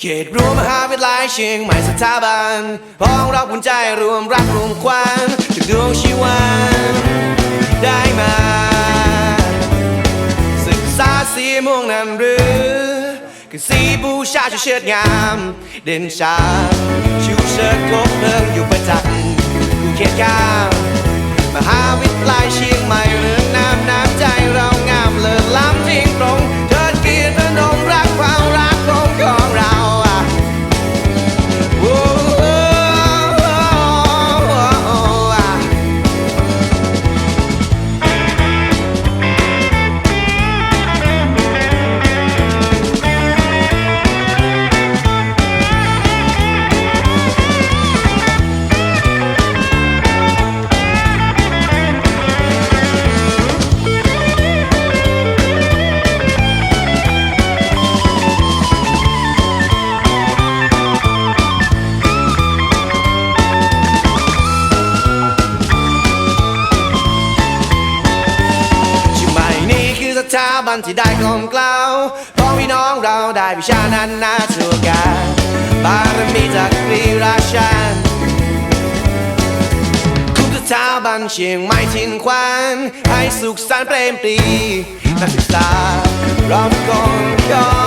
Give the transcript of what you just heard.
เขตรวมมหาวิทยาลัยเชียงใหม่สถาบันพ้องเราอุ่นใจรวมรักรวมควันจากดวงชีวันได้มา ศึกษาสีม่วงนั้นหรือ คือสีบูชาชูเชิดงาม เด่นชาชู สถาบันที่ได้กลมกล่าวของพี่น้องเราได้วิชานั้นนาทั่วกันบารมีจากกรีราชันคุมสถาบันเชียงใหม่ทิ้นควันให้สุขสันต์เปรมปรีนักศึกษาเราทุกคนขอ